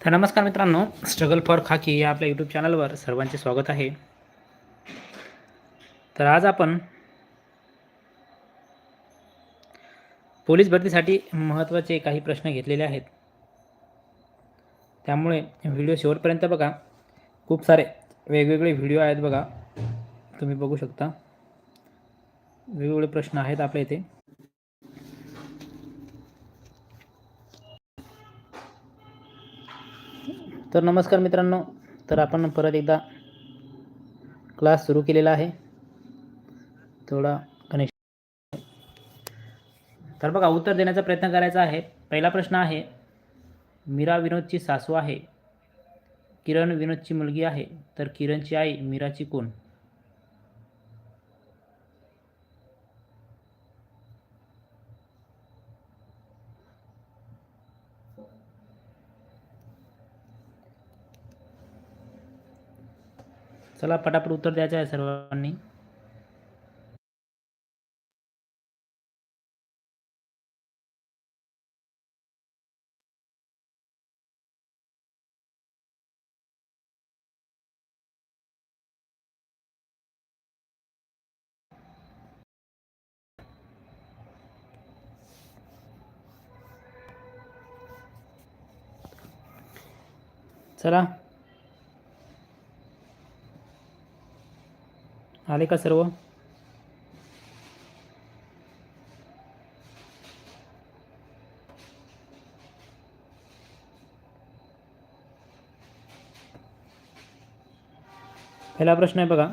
तर नमस्कार मित्रांनो स्ट्रगल फॉर खाकी या आपल्या यूट्यूब चॅनलवर सर्वांचे स्वागत आहे. तर आज आपण पोलीस भरतीसाठी महत्त्वाचे काही प्रश्न घेतलेले आहेत. त्यामुळे व्हिडिओ शेवटपर्यंत बघा. खूप सारे वेगवेगळे व्हिडिओ आहेत बघा. तुम्ही बघू शकता. वेगवेगळे प्रश्न आहेत आपल्या इथे. तर नमस्कार मित्रांनो तर आपण परत एकदा क्लास सुरू केलेला आहे. थोडा कनेक्शन तर बघा उत्तर देण्याचा प्रयत्न करायचा आहे. पहिला प्रश्न आहे मीरा विनोदची सासू आहे किरण विनोदची मुलगी आहे तर किरणची आई मीराची कोण? चला पटापट उत्तर द्यायचं आहे सर्वांनी. चला. आले का सर्व? पहिला प्रश्न आहे बघा.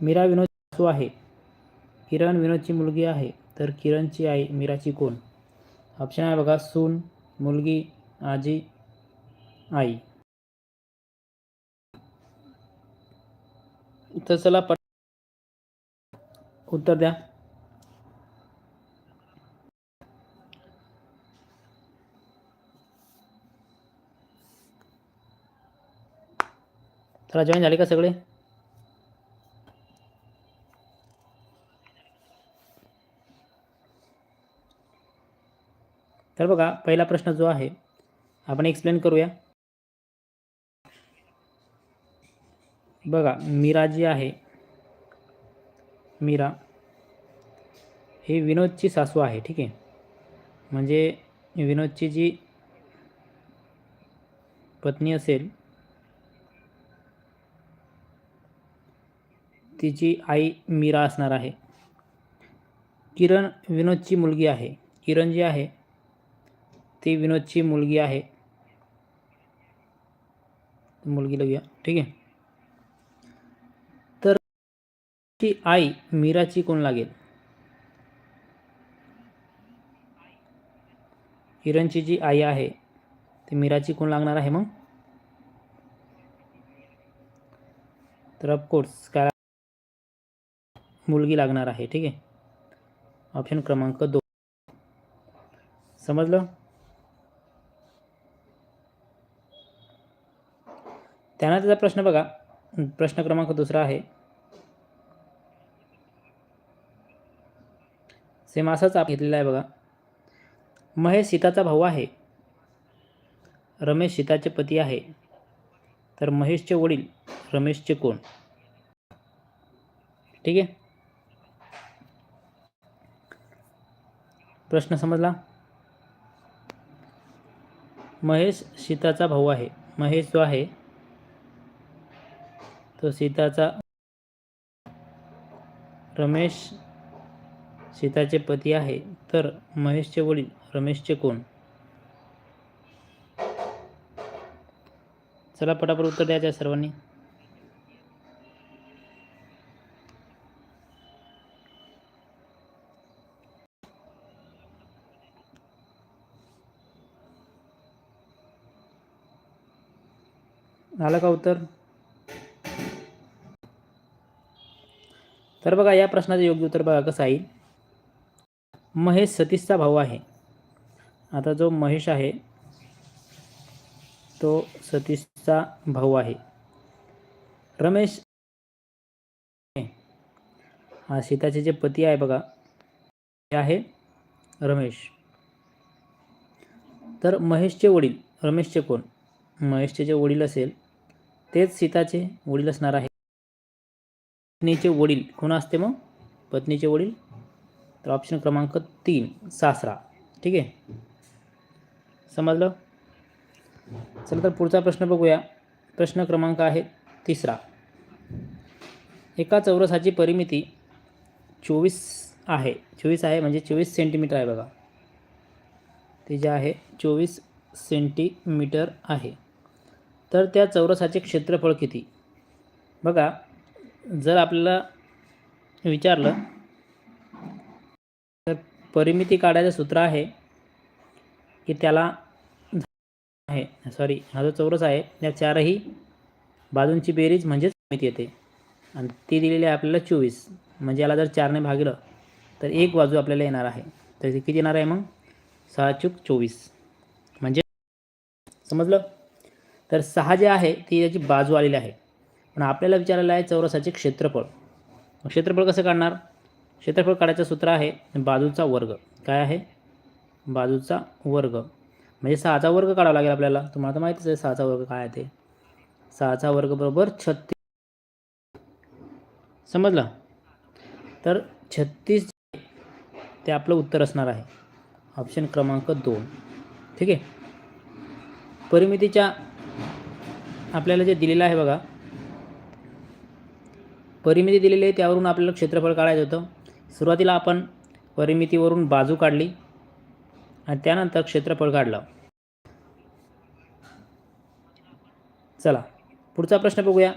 मीरा विनोद सासू आहे. किरण विनोदची मुलगी आहे. तर किरणची आई मीराची कोण? ऑप्शन आहे बघा सून मुलगी आजी आई. तर चला पट उत्तर द्या. चला जॉईन झाले का सगळे? तर बघा पहिला प्रश्न जो आहे आपण एक्सप्लेन करूया. बघा मीरा जी आहे. मीरा. ही विनोदची सासू आहे ठीक आहे. म्हणजे विनोदची जी पत्नी असेल तिची आई मीरा असणार आहे. किरण विनोदची मुलगी आहे. किरण जी आहे ती विनोदची मुलगी आहे. मुलगी लिहूया ठीक आहे. ची आई मीराची कोण लागेल? किरणची जी आई आहे ती मीराची कोण लागणार आहे मग? तर ऑफकोर्स काय मुलगी लागणार आहे ठीक आहे? ऑप्शन क्रमांक दोन समजलं? त्यानंतरचा प्रश्न बघा. प्रश्न क्रमांक दुसरा आहे. सेम असाच आप घेतलेला आहे बघा. महेश सीताचा भाऊ आहे. रमेश सीताचे पती आहे. तर महेशचे वडील रमेशचे कोण? ठीक आहे? प्रश्न समजला? महेश सीताचा भाऊ आहे. महेश जो आहे तो सीताचा रमेश सीताचे पती आहे तर महेशचे वडील रमेशचे कोण? चला पटापट उत्तर द्यायचं आहे सर्वांनी. आलं का उत्तर? तर बघा या प्रश्नाचं योग्य उत्तर बघा कसं आहे? महेश सतीशचा भाऊ आहे. आता जो महेश आहे तो सतीशचा भाऊ आहे. रमेश हा सीताचे जे पती आहे बघा ते आहे रमेश. तर महेशचे वडील रमेशचे कोण? महेशचे जे वडील असेल तेच सीताचे वडील असणार आहे पत्नीचे वडील कोण असते मग? पत्नीचे वडील तर ऑप्शन क्रमांक तीन सासरा. ठीक आहे? समजलं? चला तर पुढचा प्रश्न बघूया. प्रश्न क्रमांक आहे तिसरा. एका चौरसाची परिमिती चोवीस आहे. चोवीस आहे म्हणजे चोवीस सेंटीमीटर आहे बघा. ते जे आहे चोवीस सेंटीमीटर आहे. तर त्या चौरसाचे क्षेत्रफळ किती? बघा जर आपल्याला विचारलं परिमिती काढायचं सूत्र आहे की त्याला आहे. सॉरी हा जो चौरस आहे त्या चारही बाजूंची बेरीज म्हणजेच परिमिती येते. आणि ती दिलेली आहे आपल्याला चोवीस. म्हणजे याला जर चारने भागलं तर एक बाजू आपल्याला येणार आहे. तर ते किती येणार आहे मग? सहा चूक चोवीस. म्हणजे समजलं? तर सहा जे आहे ती याची बाजू आलेली आहे. पण आपल्याला विचारलेलं आहे चौरसाचे क्षेत्रफळ. क्षेत्रफळ कसं काढणार? क्षेत्रफळ काढायचं सूत्र आहे बाजूचा वर्ग. काय आहे? बाजूचा वर्ग. म्हणजे सहाचा वर्ग काढावा लागेल आपल्याला. तुम्हाला तर माहितीच आहे सहाचा वर्ग काय आहे ते. सहाचा वर्ग बरोबर छत्तीस. समजलं? तर छत्तीस ते आपलं उत्तर असणार आहे. ऑप्शन क्रमांक दोन. ठीक आहे? परिमितीच्या आपल्याला जे दिलेलं आहे बघा. परिमिती दिलेली आहे त्यावरून आपल्याला क्षेत्रफळ काढायचं होतं. सुरुवातीला आपण परिमितीवरून बाजू काढली आणि त्यानंतर क्षेत्रफळ काढलं. चला पुढचा प्रश्न बघूया.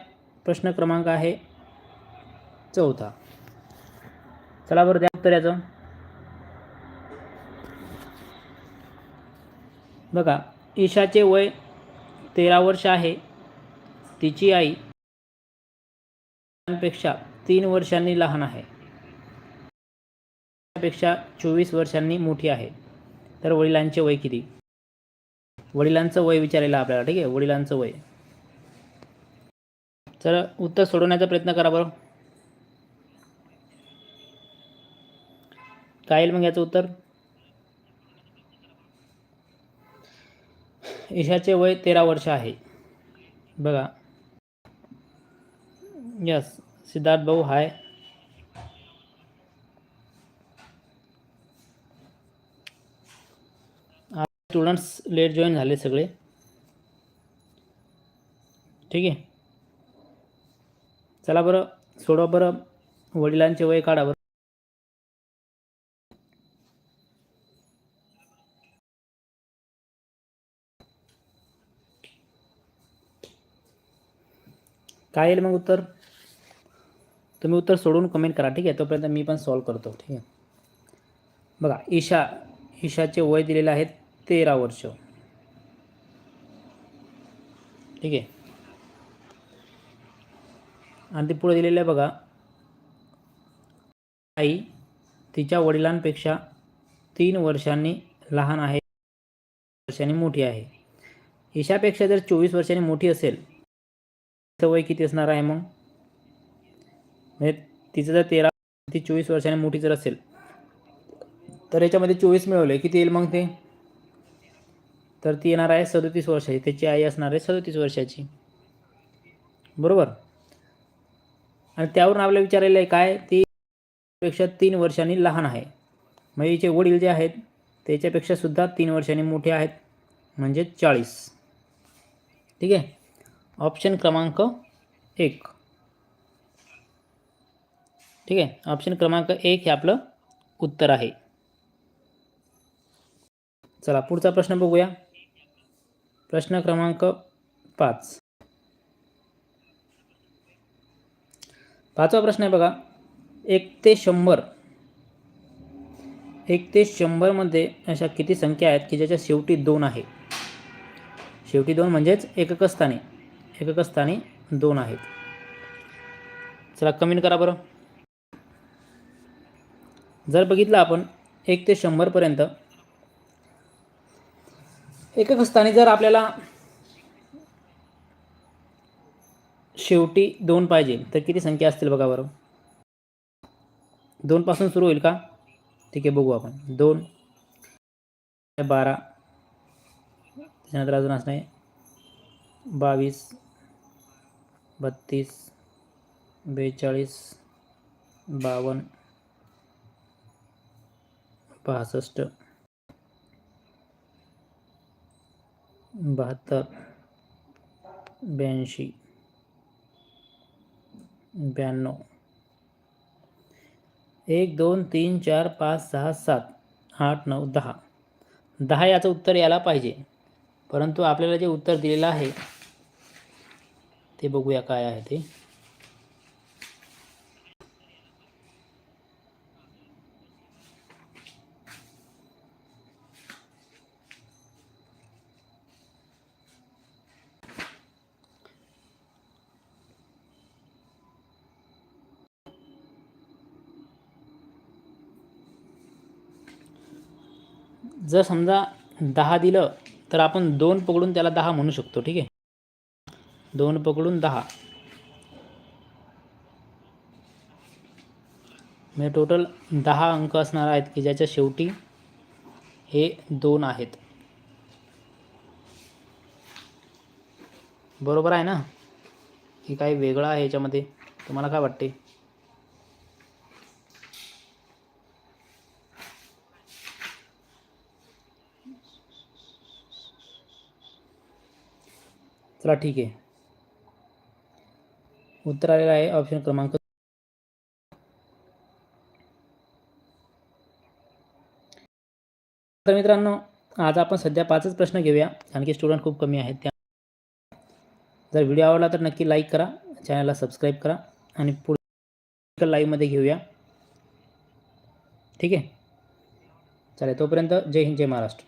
प्रश्न क्रमांक आहे चौथा. चला बरं द्या उत्तर याचं. बघा ईशाचे वय तेरा वर्ष आहे. तिची आई पेक्षा तीन वर्षांनी लहान आहे. वर्षापेक्षा चोवीस वर्षांनी मोठी आहे. तर वडिलांचे वय किती? वडिलांचं वय विचारलेलं आपल्याला ठीक आहे? वडिलांचं वय. तर उत्तर सोडवण्याचा प्रयत्न करा बरं. काय येईल मग याचं उत्तर? ईशाचे वय तेरा वर्ष आहे. बघा. यस सिद्धार्थ भाऊ हाय. स्टुडंट्स लेट जॉईन झाले सगळे. ठीक आहे. चला बरं सोडवा बरं वडिलांचे वय काढा बरं. काय येईल मग उत्तर? तुम्ही उत्तर सोडून कमेंट करा ठीक आहे? तोपर्यंत मी पण सॉल्व करतो ठीक आहे? बघा ईशा ईशाचे वय दिलेले आहेत तेरा वर्ष. ठीक आहे? आणि ते पुढे दिलेलं आहे बघा. आई तिच्या वडिलांपेक्षा तीन वर्षांनी लहान आहे वर्षांनी मोठी आहे. ईशापेक्षा जर चोवीस वर्षांनी मोठी असेल तिचं वय किती असणार आहे मग? म्हणजे तिचं जर तेरा ती चोवीस वर्षांनी मोठी जर असेल तर याच्यामध्ये चोवीस मिळवले किती येईल मग ते? तर ती येणार आहे सदोतीस वर्षाची. त्याची आई असणार आहे सदोतीस वर्षाची. बरोबर? आणि त्यावरून आपल्याला विचारलेलं आहे काय? ती पेक्षा तीन वर्षांनी लहान आहे. म्हणजे हिचे वडील जे आहेत त्याच्यापेक्षा सुद्धा तीन वर्षांनी मोठे आहेत. म्हणजे चाळीस. ठीक आहे? ऑप्शन क्रमांक एक. ठीक आहे? ऑप्शन क्रमांक एक हे आपलं उत्तर आहे. चला पुढचा प्रश्न बघूया. प्रश्न क्रमांक पाच. पाचवा प्रश्न आहे बघा. एक ते शंभर. एक ते शंभरमध्ये अशा किती संख्या आहेत की ज्याच्या शेवटी दोन आहे? शेवटी दोन म्हणजेच एकक स्थानी एकक स्थानी दोन आहेत. चला कमेंट करा बरं. जर बघितलं आपण एक ते शंभरपर्यंत एकक स्थानी जर आपल्याला शेवटी दोन पाहिजे तर किती संख्या असतील बघा बरं? दोनपासून सुरू होईल का? ठीक आहे बघू आपण. दोन बारा त्याच्यानंतर अजून असणार आहे बावीस बत्तीस बेचाळीस बावन्न पासष्ट बहात्तर ब्याऐंशी ब्याण्णव. एक दोन तीन चार पाच सहा सात आठ नऊ दहा. दहा याचं उत्तर यायला पाहिजे. परंतु आपल्याला जे उत्तर दिलेलं आहे ते बघूया काय आहे ते. जर समजा दहा दिलं तर आपण दोन पकडून त्याला दहा म्हणू शकतो ठीक आहे? दोन पकडून दहा. म्हणजे टोटल दहा अंक असणार आहेत की ज्याच्या शेवटी हे दोन आहेत. बरोबर आहे ना? की काही वेगळं आहे याच्यामध्ये तुम्हाला काय वाटते? चला ठीक आहे. उत्तर आलेलं आहे ऑप्शन क्रमांक. तर मित्रांनो आज आपण सध्या पाचच प्रश्न घेऊया कारण की स्टुडंट खूप कमी आहेत. त्या जर व्हिडिओ आवडला तर नक्की लाईक करा चॅनलला सबस्क्राईब करा आणि पुढे लाईव्हमध्ये घेऊया. ठीक आहे? चालेल तोपर्यंत जय हिंद जय महाराष्ट्र.